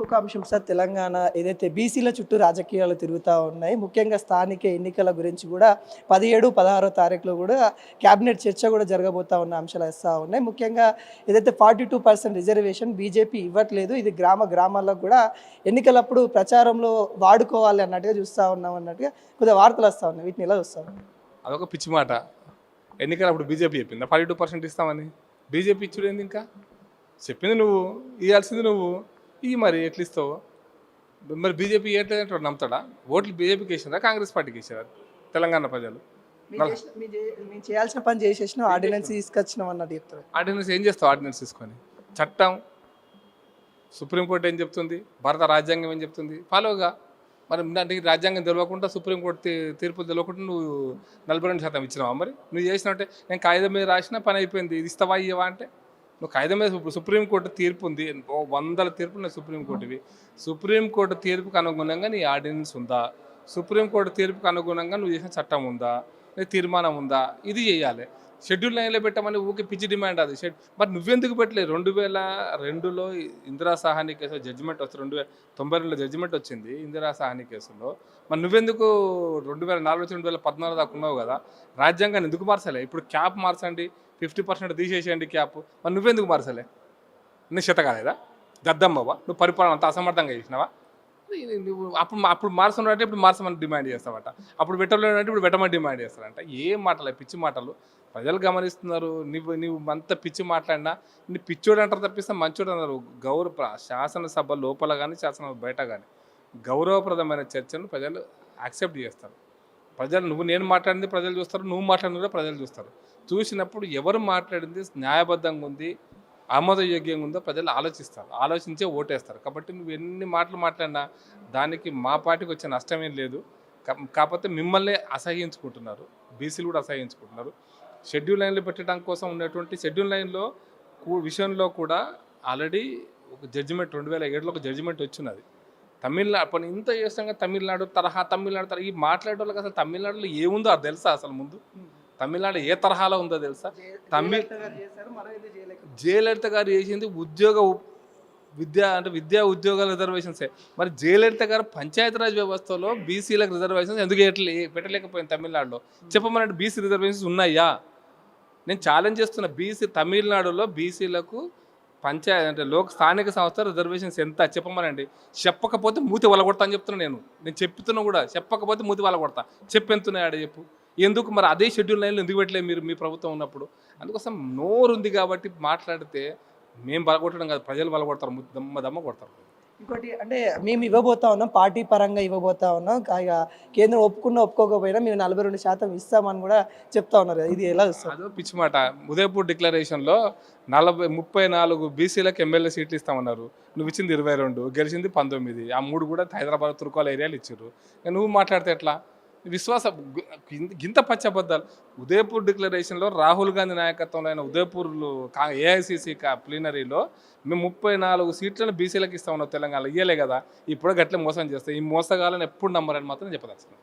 ఇంకొక అంశం సార్ తెలంగాణ ఏదైతే బీసీల చుట్టూ రాజకీయాలు తిరుగుతూ ఉన్నాయి ముఖ్యంగా స్థానిక ఎన్నికల గురించి కూడా పదిహేడు పదహారో తారీఖులో కూడా క్యాబినెట్ చర్చ కూడా జరగబోతా ఉన్న అంశాలు వస్తూ ఉన్నాయి. ముఖ్యంగా ఏదైతే forty two percent reservation BJP ఇవ్వట్లేదు ఇది గ్రామ గ్రామాల్లో కూడా ఎన్నికలప్పుడు ప్రచారంలో వాడుకోవాలి అన్నట్టుగా చూస్తూ ఉన్నాం అన్నట్టుగా కొద్దిగా వార్తలు వస్తూ ఉన్నాయి. వీటిని ఎలా చూస్తాం అదొక పిచ్చి మాట. ఎన్నికలప్పుడు బీజేపీ చెప్పిందా? ఫార్టీ టూ పర్సెంట్ ఇస్తామని. బీజేపీ ఇచ్చుడు ఇంకా? చెప్పింది నువ్వు ఇవ్వాల్సింది నువ్వు. ఇవి మరి ఎట్లా ఇస్తావు మరి బీజేపీ ఏంటంటే నమ్ముతాడా? ఓట్లు బీజేపీకి వేసారా కాంగ్రెస్ పార్టీకి వేసారా తెలంగాణ ప్రజలు. మేము చేయాల్సిన పని చేసేసినాం ఆర్డినెన్స్ తీసుకొచ్చినాం అన్నట్టు చెప్తారు. ఆర్డినెన్స్ ఏం చేస్తావు ఆర్డినెన్స్ తీసుకొని? చట్టం సుప్రీంకోర్టు ఏం చెప్తుంది? భారత రాజ్యాంగం ఏం చెప్తుంది? ఫాలోగా మరి ఈ రాజ్యాంగం తెలియకుండా సుప్రీంకోర్టు తీర్పు తెలియకుండా నువ్వు నలభై రెండు శాతం ఇచ్చినావా మరి? నువ్వు చేసినట్టే. నేను కాగితం మీద రాసిన పని అయిపోయింది. ఇది ఇస్తావా ఇవ్వవా అంటే? నువ్వు కాగితం మీద సుప్రీంకోర్టు తీర్పు ఉంది. ఓ వందల తీర్పులు ఉన్నాయి సుప్రీంకోర్టువి సుప్రీంకోర్టు తీర్పుకు అనుగుణంగా నీ ఆర్డినెన్స్ ఉందా? సుప్రీంకోర్టు తీర్పుకు అనుగుణంగా నువ్వు చేసిన చట్టం ఉందా? నీ తీర్మానం ఉందా? ఇది చేయాలి. షెడ్యూల్ లైన్లో పెట్టమని ఊకే పిచ్చి డిమాండ్ అది. షెడ్ మరి నువ్వెందుకు పెట్టలేదు? రెండు వేల రెండులో ఇందిరా సాహాని కేసులో జడ్జిమెంట్ వస్తుంది రెండు వేల తొంభై రెండులో జడ్జిమెంట్ వచ్చింది ఇందిరా సాహాని కేసులో. మరి నువ్వెందుకు రెండు వేల నాలుగు నుంచి రెండు వేల పద్నాలుగు దాకా ఉన్నావు కదా? రాజ్యాంగాన్ని ఎందుకు మార్చలే? ఇప్పుడు క్యాప్ మార్చండి ఫిఫ్టీ పర్సెంట్ తీసేసేయండి క్యాప్ మరి నువ్వెందుకు మార్చలే? నీ చేత కాలేదా దద్దమ్మవా నువ్వు పరిపాలన అంత అసమర్థంగా చేసినావా? నువ్వు అప్పుడు అప్పుడు మార్చమంటే ఇప్పుడు మార్చమని డిమాండ్ చేస్తావట. అప్పుడు పెట్టలేనంటే ఇప్పుడు పెట్టమని డిమాండ్ చేస్తారంట. ఏ మాటలే పిచ్చి మాటలు? ప్రజలు గమనిస్తున్నారు. నువ్వు నువ్వు అంత పిచ్చి మాట్లాడినా నీ పిచ్చోడు అంటారు తప్పిస్తే మంచోడు అన్నారు. గౌరవ ప్ర- శాసనసభ లోపల కానీ శాసనసభ బయట కానీ గౌరవప్రదమైన చర్చను ప్రజలు యాక్సెప్ట్ చేస్తారు. ప్రజలు నువ్వు నేను మాట్లాడింది ప్రజలు చూస్తారు నువ్వు మాట్లాడింది కూడా ప్రజలు చూస్తారు. చూసినప్పుడు ఎవరు మాట్లాడింది న్యాయబద్ధంగా ఉంది ఆమోదయోగ్యంగా ఉందో ప్రజలు ఆలోచిస్తారు. ఆలోచించే ఓటేస్తారు. కాబట్టి నువ్వు ఎన్ని మాటలు మాట్లాడినా దానికి మా పార్టీకి వచ్చే నష్టమేం లేదు. కాకపోతే మిమ్మల్ని అసహించుకుంటున్నారు. బీసీలు కూడా అసహించుకుంటున్నారు. షెడ్యూల్ లైన్లు పెట్టడం కోసం ఉన్నటువంటి షెడ్యూల్ లైన్లో విషయంలో కూడా ఆల్రెడీ ఒక జడ్జిమెంట్ రెండు వేల ఏడులో ఒక జడ్జిమెంట్ వచ్చినది. తమిళనాడు అప్పుడు ఇంత చేస్తాం తమిళనాడు తరహా తమిళనాడు తరహా ఈ మాట్లాడే వాళ్ళకి అసలు తమిళనాడులో ఏముందో అది తెలుసా అసలు ముందు? తమిళనాడు ఏ తరహాలో ఉందో తెలుసా? తమిళ్ జయలలిత గారు చేసింది ఉద్యోగ విద్య అంటే విద్యా ఉద్యోగాల రిజర్వేషన్సే మరి జయలలిత గారు పంచాయతీరాజ్ వ్యవస్థలో బీసీలకు రిజర్వేషన్స్ ఎందుకు ఎట్లే పెట్టలేకపోయింది తమిళనాడులో? చెప్పమన్నట్టు బీసీ రిజర్వేషన్స్ ఉన్నాయా? నేను ఛాలెంజ్ చేస్తున్న బీసీ తమిళనాడులో బీసీలకు పంచాయతీ అంటే లోక స్థానిక సంస్థ రిజర్వేషన్స్ ఎంత? చెప్పమనండి. చెప్పకపోతే మూతి వలగొడతా అని చెప్తున్నా నేను. నేను చెప్తున్నా కూడా చెప్పకపోతే మూతి వలగొడతా. చెప్పెంతున్నాయి ఆడ చెప్పు. ఎందుకు మరి అదే షెడ్యూల్ లైన్లో ఎందుకు పెట్టలేదు మీరు మీ ప్రభుత్వం ఉన్నప్పుడు? అందుకోసం నోరు ఉంది కాబట్టి మాట్లాడితే మేము బలగొట్టడం కాదు ప్రజలు బలగొడతారు దమ్మ దమ్మ కొడతారు. ఇంకోటి అంటే మేము ఇవ్వబోతా ఉన్నాం పార్టీ పరంగా ఇవ్వబోతా ఉన్నాం ఇక కేంద్రం ఒప్పుకున్నా ఒప్పుకోకపోయినా మేము నలభై రెండు శాతం ఇస్తామని కూడా చెప్తా ఉన్నారు. ఇది ఎలా అదో పిచ్చి మాట. ఉదయపూర్ డిక్లరేషన్లో నలభై ముప్పై నాలుగు బీసీలకు ఎమ్మెల్యే సీట్లు ఇస్తామన్నారు. నువ్వు ఇచ్చింది ఇరవై రెండు గెలిచింది పంతొమ్మిది. ఆ మూడు కూడా హైదరాబాద్ తుర్కోల ఏరియాలు ఇచ్చారు. నువ్వు మాట్లాడితే ఎట్లా? విశ్వాస గింత- పచ్చబద్దాలు ఉదయపూర్ డిక్లరేషన్లో రాహుల్ గాంధీ నాయకత్వంలో అయిన ఉదయపూర్లో కా ఏఐసిసి కా ప్లీనరీలో మేము ముప్పై నాలుగు సీట్లను బీసీలకు ఇస్తామన్నావు తెలంగాణలో. ఇయ్యలే కదా. ఇప్పుడు గట్లే మోసం చేస్తాయి ఈ మోసగాలను ఎప్పుడు నమ్మరని మాత్రం చెప్పదలుచుకున్నాను.